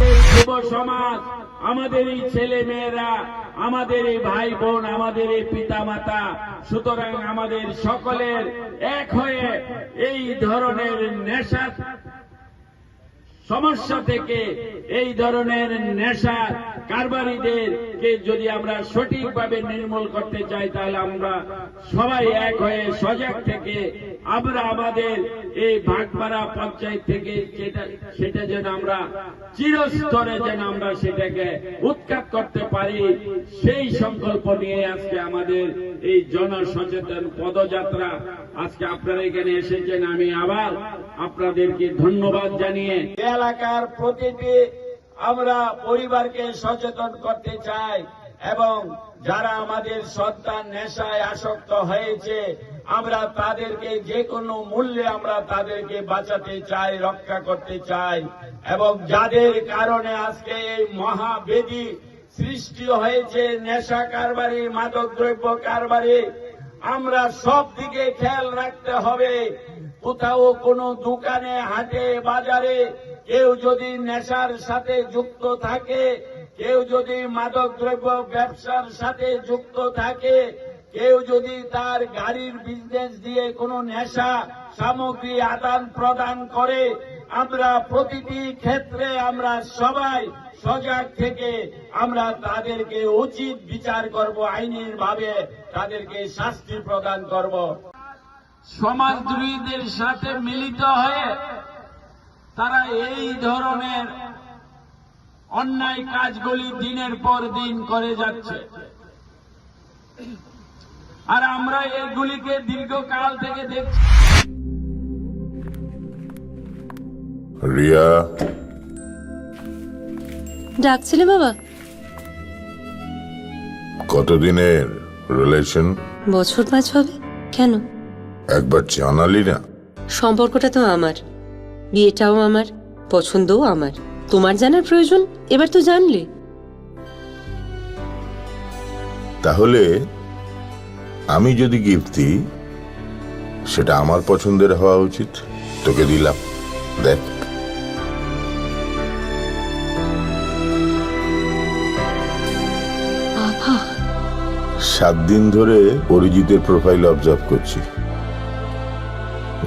যুব সমাজ, আমাদের এই ছেলে মেয়েরা, আমাদের এই ভাই বোন, আমাদের এই পিতা মাতা সুতরাং আমাদের সকলের এক হয়ে এই ধরনের নেশা সমস্যা থেকে এই ধরনের নেশা কারবারিদেরকে যদি আমরা সঠিকভাবে নির্মূল করতে চাই, তাহলে আমরা সবাই এক হয়ে সজাগ থেকে আমরা আমাদের এই ভাগপাড়া পঞ্চায়েত থেকে সেটা যেন আমরা চিরস্তরে যেন আমরা সেটাকে উৎখাত করতে পারি, সেই সংকল্প নিয়ে আজকে আমাদের এই জনসচেতন পদযাত্রা আজকে আপনারা এখানে এসেছেন। আমি আবার আপনাদেরকে ধন্যবাদ জানিয়ে এলাকার প্রতিটি আমরা পরিবারকে সচেতন করতে চাই এবং যারা আমাদের সন্তান নেশায় আসক্ত হয়েছে, আমরা তাদেরকে যে কোনো মূল্যে আমরা তাদেরকে বাঁচাতে চাই, রক্ষা করতে চাই এবং যাদের কারণে আজকে এই মহাবেদী সৃষ্টি হয়েছে, নেশা কারবারি মাদক দ্রব্য কারবারি, আমরা সব দিকে খেয়াল রাখতে হবে। কোথাও কোনো দোকানে, হাটে, বাজারে কেউ যদি নেশার সাথে যুক্ত থাকে, কেউ যদি মাদক দ্রব্য ব্যবসার সাথে যুক্ত থাকে, কেউ যদি তার গাড়ির বিজনেস দিয়ে কোনো নেশা সামগ্রী আদান প্রদান করে, আমরা প্রতিটি ক্ষেত্রে আমরা সবাই সজাগ থেকে আমরা তাদেরকে উচিত বিচার করব, আইনের ভাবে তাদেরকে শাস্তি প্রদান করব। সমাজদ্রোহীদের সাথে মিলিত হয়ে তারা এই ধরনের অন্যায় কাজগুলি দিনের পর দিন করে যাচ্ছে। আর আমরা এগুলিকে দীর্ঘকাল থেকে দেখছি। রিয়া? ডাকছিলে বাবা? কতদিনের রিলেশন বছর পাঁচ হবে। কেন? একবার জানালি না সম্পর্কটা তো আমার। বিয়েটাও আমার পছন্দও আমার। তোমার জানার প্রয়োজন? এবার তো জানলে। তাহলে আমি যদি গিফট দিই সেটা আমার পছন্দের হওয়া উচিত। তোকে দিলাম। দেখ। সাত দিন ধরে অরিজিতের প্রোফাইল অবজার্ভ করছি।